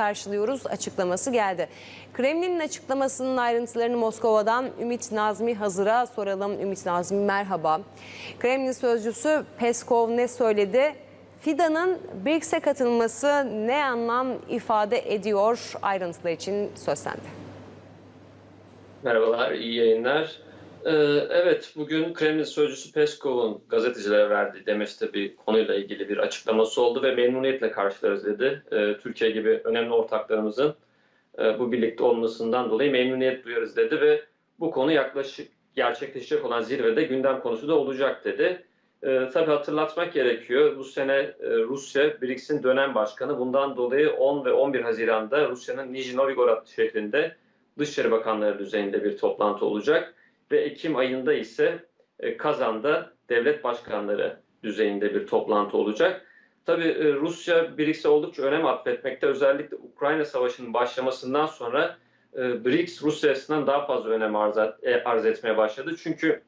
karşılıyoruz açıklaması geldi. Kremlin'in açıklamasının ayrıntılarını Moskova'dan Ümit Nazmi Hazır'a soralım. Ümit Nazmi merhaba. Kremlin sözcüsü Peskov ne söyledi? Fidan'ın BRICS'e katılması ne anlam ifade ediyor? Ayrıntılar için söz sende. Merhabalar, iyi yayınlar. Ee, evet, bugün Kremlin sözcüsü Peskov'un gazetecilere verdiği demesi bir konuyla ilgili bir açıklaması oldu ve memnuniyetle karşılarız dedi. Ee, Türkiye gibi önemli ortaklarımızın e, bu birlikte olmasından dolayı memnuniyet duyarız dedi ve bu konu yaklaşık gerçekleşecek olan zirvede gündem konusu da olacak dedi. Ee, tabii hatırlatmak gerekiyor. Bu sene e, Rusya BRICS'in dönem başkanı. Bundan dolayı 10 ve 11 Haziran'da Rusya'nın Nijni Novgorod şehrinde Dışişleri Bakanları düzeyinde bir toplantı olacak ve Ekim ayında ise e, Kazan'da devlet başkanları düzeyinde bir toplantı olacak. Tabii e, Rusya BRICS'e oldukça önem atfetmekte. Özellikle Ukrayna Savaşı'nın başlamasından sonra e, BRICS Rusya açısından daha fazla önem arz, et- arz etmeye başladı. Çünkü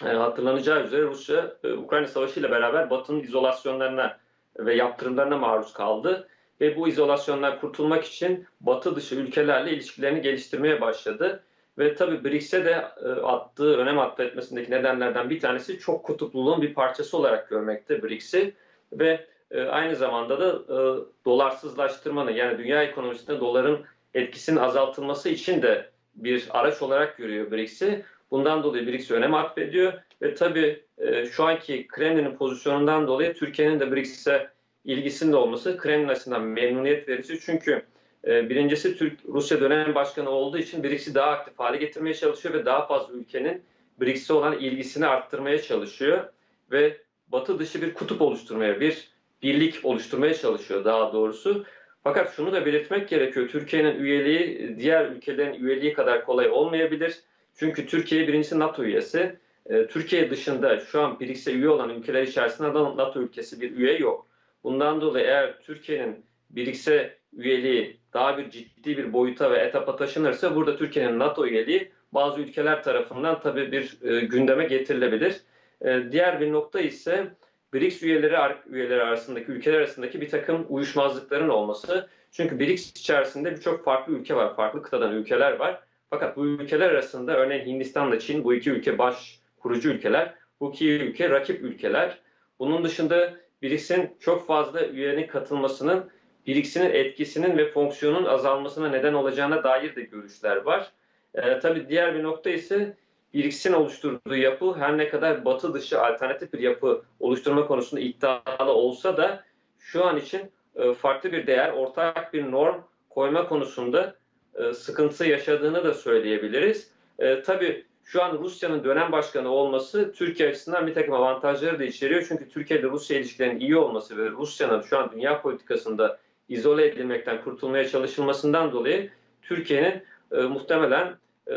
hatırlanacağı üzere Rusya Ukrayna Savaşı ile beraber Batı'nın izolasyonlarına ve yaptırımlarına maruz kaldı ve bu izolasyondan kurtulmak için Batı dışı ülkelerle ilişkilerini geliştirmeye başladı. Ve tabii BRICS'e de e, attığı önem atfetmesindeki nedenlerden bir tanesi çok kutupluluğun bir parçası olarak görmekte BRICS'i ve e, aynı zamanda da e, dolarsızlaştırmanın yani dünya ekonomisinde doların etkisinin azaltılması için de bir araç olarak görüyor BRICS'i. Bundan dolayı BRICS'e önem atfediyor ve tabii şu anki Kremlin'in pozisyonundan dolayı Türkiye'nin de BRICS'e ilgisinin olması Kremlin açısından memnuniyet verici. Çünkü birincisi Türk Rusya dönem başkanı olduğu için BRICS'i daha aktif hale getirmeye çalışıyor ve daha fazla ülkenin BRICS'e olan ilgisini arttırmaya çalışıyor ve batı dışı bir kutup oluşturmaya, bir birlik oluşturmaya çalışıyor daha doğrusu. Fakat şunu da belirtmek gerekiyor. Türkiye'nin üyeliği diğer ülkelerin üyeliği kadar kolay olmayabilir. Çünkü Türkiye birincisi NATO üyesi. E, Türkiye dışında şu an BRICS'e üye olan ülkeler içerisinde de NATO ülkesi bir üye yok. Bundan dolayı eğer Türkiye'nin BRICS'e üyeliği daha bir ciddi bir boyuta ve etapa taşınırsa burada Türkiye'nin NATO üyeliği bazı ülkeler tarafından tabii bir e, gündeme getirilebilir. E, diğer bir nokta ise BRICS üyeleri üyeleri arasındaki ülkeler arasındaki bir takım uyuşmazlıkların olması. Çünkü BRICS içerisinde birçok farklı ülke var, farklı kıtadan ülkeler var. Fakat bu ülkeler arasında örneğin Hindistan'la Çin bu iki ülke baş kurucu ülkeler. Bu iki ülke rakip ülkeler. Bunun dışında BRICS'in çok fazla üyenin katılmasının BRICS'in etkisinin ve fonksiyonun azalmasına neden olacağına dair de görüşler var. Ee, tabii diğer bir nokta ise BRICS'in oluşturduğu yapı her ne kadar batı dışı alternatif bir yapı oluşturma konusunda iddialı olsa da şu an için e, farklı bir değer, ortak bir norm koyma konusunda e, sıkıntı yaşadığını da söyleyebiliriz. E, tabii şu an Rusya'nın dönem başkanı olması Türkiye açısından bir takım avantajları da içeriyor. Çünkü Türkiye ile Rusya ilişkilerinin iyi olması ve Rusya'nın şu an dünya politikasında izole edilmekten kurtulmaya çalışılmasından dolayı Türkiye'nin e, muhtemelen e,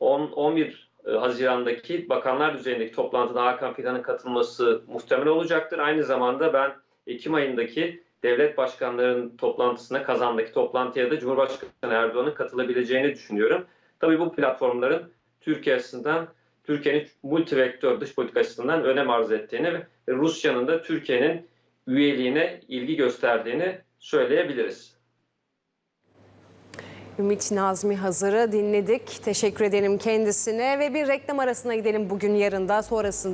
10, 11 e, Haziran'daki bakanlar düzeyindeki toplantıda Hakan Fidan'ın katılması muhtemel olacaktır. Aynı zamanda ben Ekim ayındaki devlet başkanlarının toplantısına, Kazan'daki toplantıya da Cumhurbaşkanı Erdoğan'ın katılabileceğini düşünüyorum. Tabii bu platformların Türkiye açısından, Türkiye'nin multivektör dış politika açısından önem arz ettiğini ve Rusya'nın da Türkiye'nin üyeliğine ilgi gösterdiğini söyleyebiliriz. Ümit Nazmi Hazır'ı dinledik. Teşekkür edelim kendisine ve bir reklam arasına gidelim bugün yarında sonrasında.